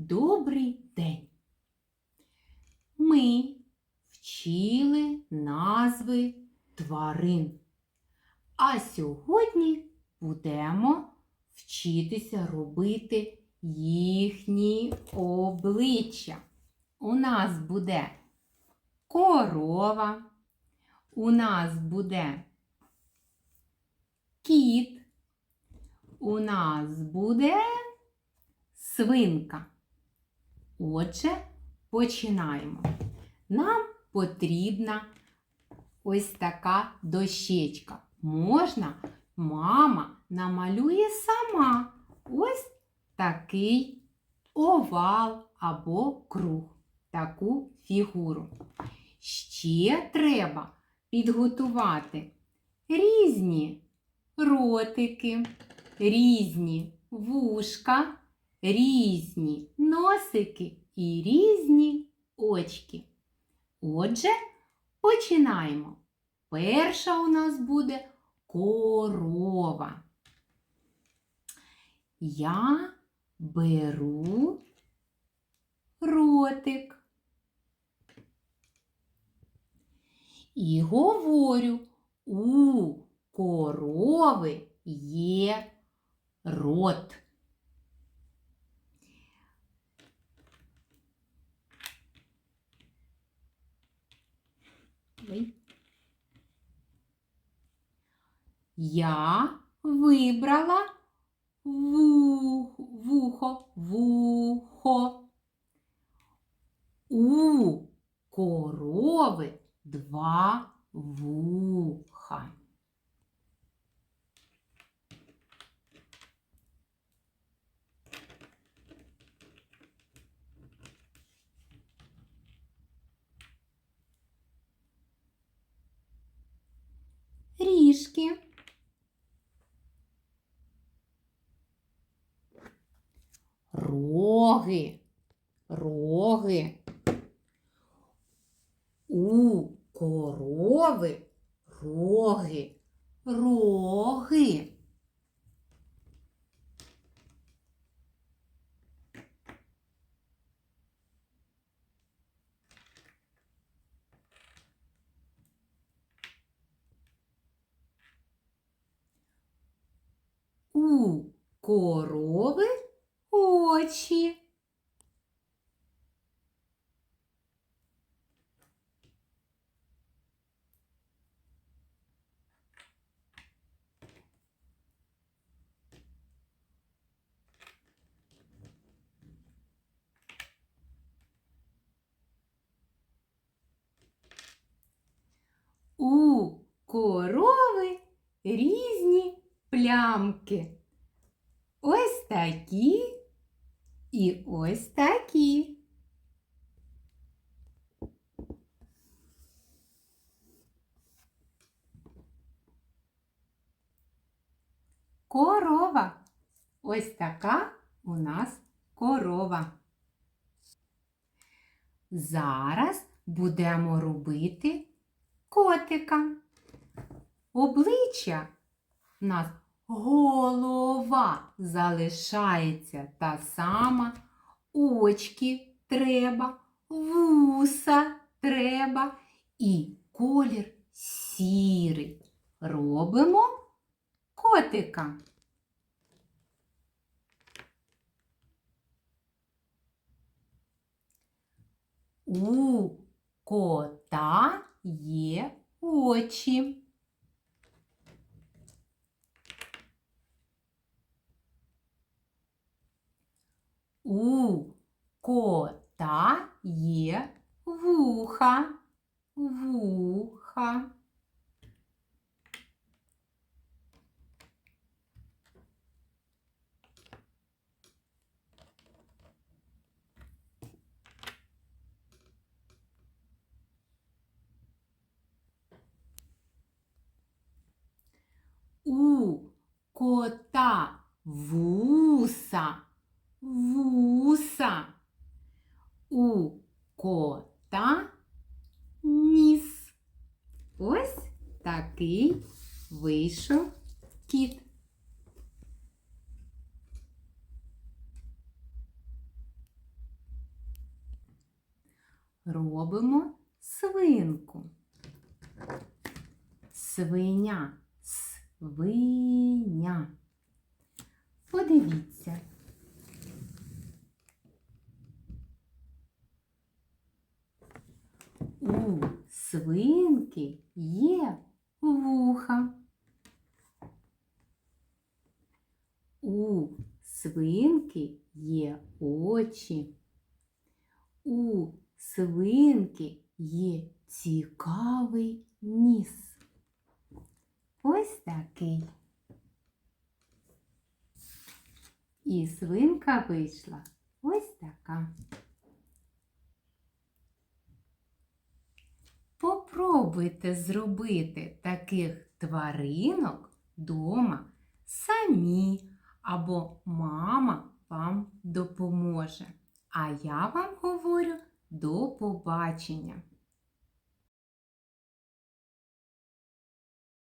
добрий день. Ми вчили назви тварин. А сьогодні будемо вчитися робити їхні обличчя. У нас буде корова, у нас буде кіт, у нас буде свинка. Отже, починаємо. Нам потрібна ось така дощечка. Можна, мама намалює сама ось такий овал або круг, таку фігуру. Ще треба підготувати різні ротики, різні вушка, різні носики і різні очки. Отже, починаємо. Перша у нас буде корова. Я беру ротик і говорю, у корови є рот. Ой. Я вибрала ву- вухо, вухо. У корови два вуха. Роги. Роги. У корови роги. Роги. У корови очі. У корови різні плямки. Ось такі і ось такі. Корова. Ось така у нас корова. Зараз будемо робити котика. Обличчя у нас голова залишається та сама, очки треба, вуса треба і колір сірий. Робимо котика. У кота є очі. У кота є вуха. Вуха. У кота вуса. Вуса. У кота ніс. Ось такий вийшов кіт. Робимо свинку. Свиня, свиня. Подивіться. У свинки є вуха. У свинки є очі. У свинки є цікавий ніс. Ось такий. І свинка вийшла ось така. Попробуйте зробити таких тваринок дома самі або мама вам допоможе. А я вам говорю до побачення.